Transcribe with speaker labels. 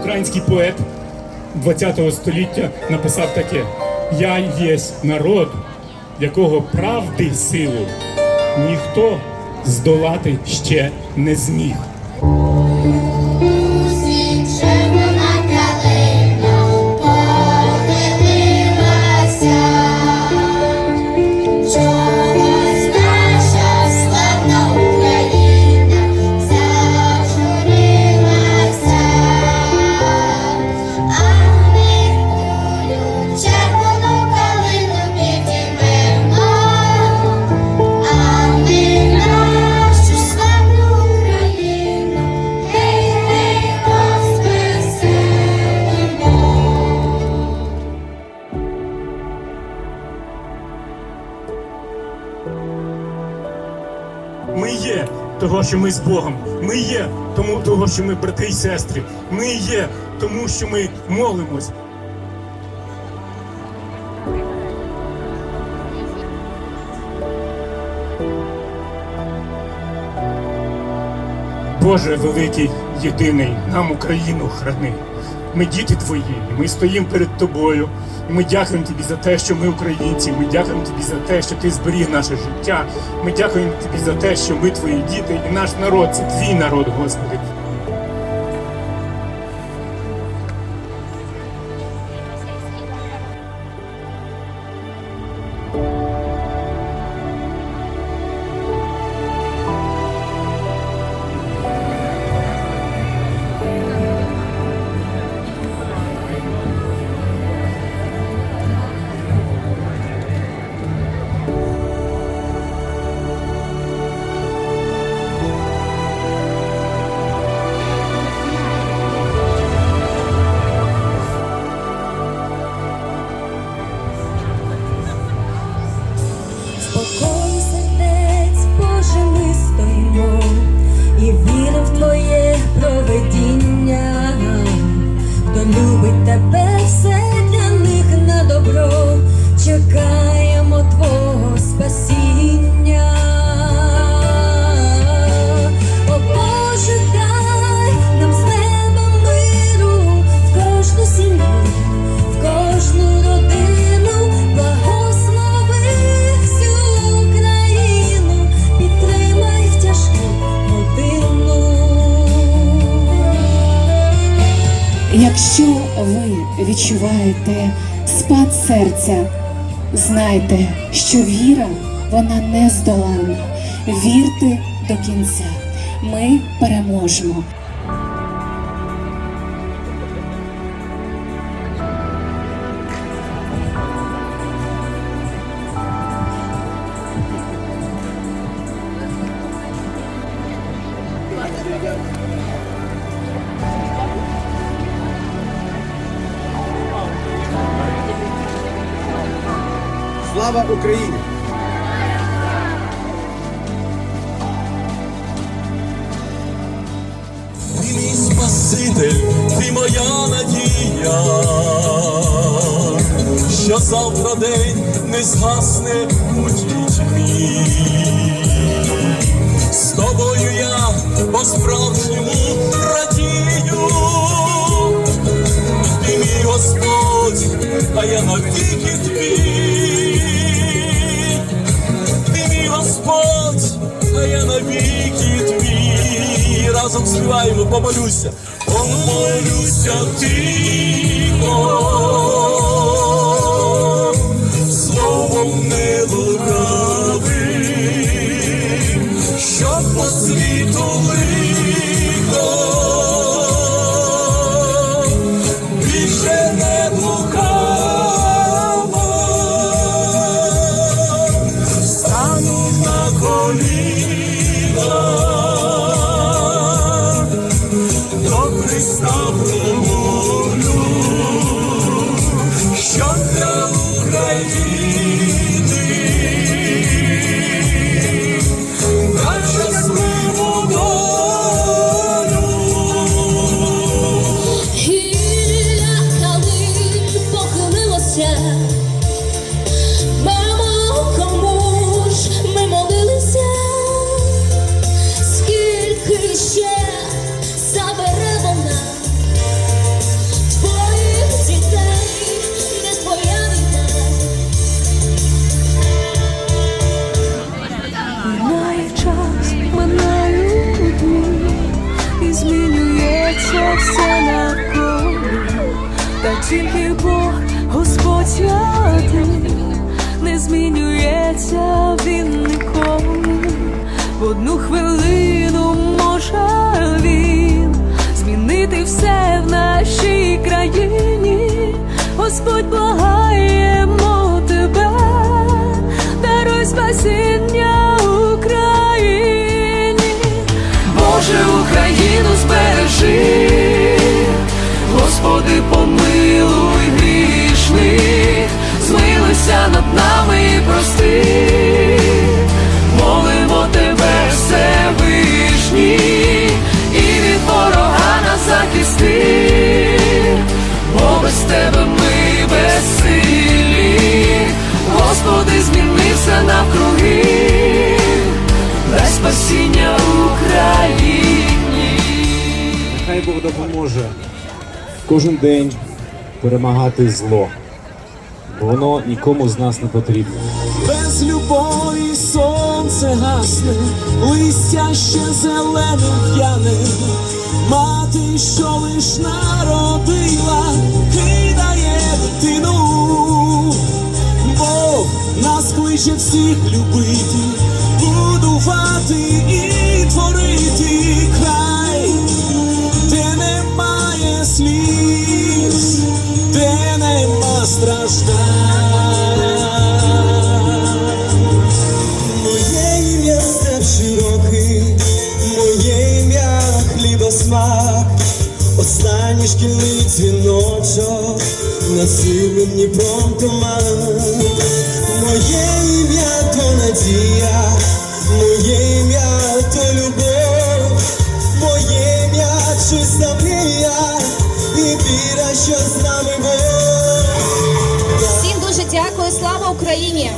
Speaker 1: Український поет 20-го століття написав таке: Я є народ, якого правди силу ніхто здолати ще не зміг. Того, що ми з Богом. Ми є тому того, що ми брати і сестри. Ми є тому, що ми молимось. Боже великий, єдиний, нам Україну храни. Ми діти твої, і ми стоїмо перед тобою. І ми дякуємо тобі за те, що ми українці. Ми дякуємо тобі за те, що ти зберіг наше життя. Ми дякуємо тобі за те, що ми твої діти, і наш народ це твій народ, Господи.
Speaker 2: І вірив в Твоє проведіння. Хто любить тебе, все для них на добро. Чекаємо
Speaker 3: Ви відчуваєте спад серця, знайте, що віра вона не здоланна. Вірте до кінця. Ми переможемо.
Speaker 4: Слава Україні!
Speaker 5: Ти мій Спаситель, ти моя надія, що завтра день не згасне у тій Разом співаємо, помолюся, помолюся тихо, до Христа
Speaker 2: тільки Бог, Господь один не змінюється він ніколи. В одну хвилину може він змінити все в нашій країні.
Speaker 4: Бог допоможе кожен день перемагати зло, бо воно нікому з нас не потрібно.
Speaker 6: Без любові сонце гасне, листя ще зеленим п'яне, мати, що лиш народила, кидає дитину, Бог нас кличе всіх любити, будувати і творити Дніпром туман. Моє ім'я то надія, моє ім'я то любов, моє ім'я чиста мрія і віра, що з нами Бог.
Speaker 7: Всім дуже дякую. Слава Україні!